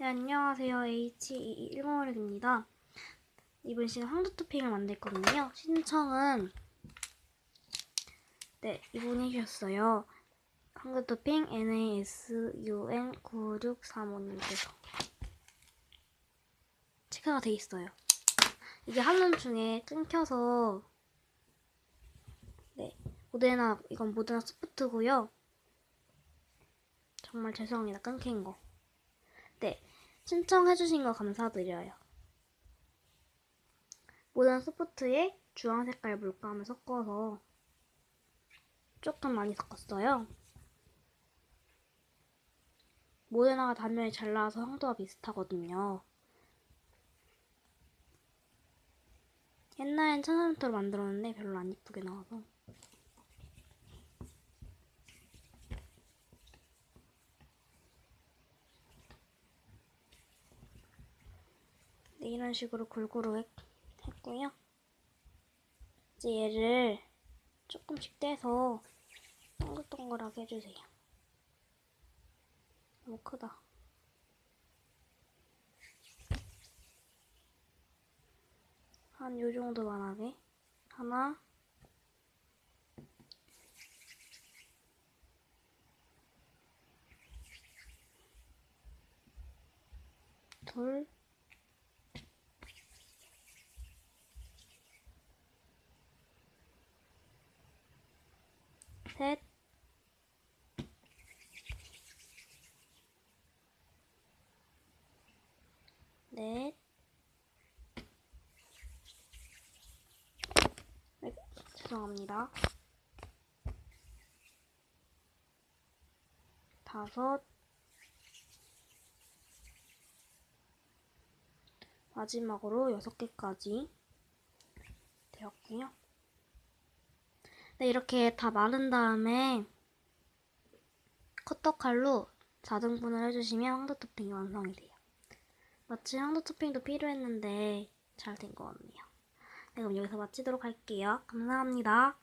네, 안녕하세요. H156입니다. 이번 시간 황도 토핑을 만들 거든요. 신청은 네, 이분이 주셨어요. 황도 토핑 NASUN9635님께서 체크가 돼 있어요. 이게 한눈 중에 끊겨서 네, 모데나 이건 모데나 소프트고요. 정말 죄송합니다. 끊긴 거. 네, 신청해주신 거 감사드려요. 모던 소프트에 주황 색깔 물감을 섞어서 조금 많이 섞었어요. 모데나가 단면이 잘 나와서 황도와 비슷하거든요. 옛날엔 천연토로 만들었는데 별로 안 이쁘게 나와서 이런 식으로 골고루 했, 했고요. 이제 얘를 조금씩 떼서 동글동글하게 해주세요. 너무 크다. 한 요 정도만 하게 하나 둘 셋, 넷, 네, 죄송합니다. 다섯, 마지막으로 여섯 개까지 되었고요. 네, 이렇게 다 마른 다음에 커터칼로 4등분을 해주시면 황도 토핑이 완성이 돼요. 마치 황도 토핑도 필요했는데 잘 된 것 같네요. 네, 그럼 여기서 마치도록 할게요. 감사합니다.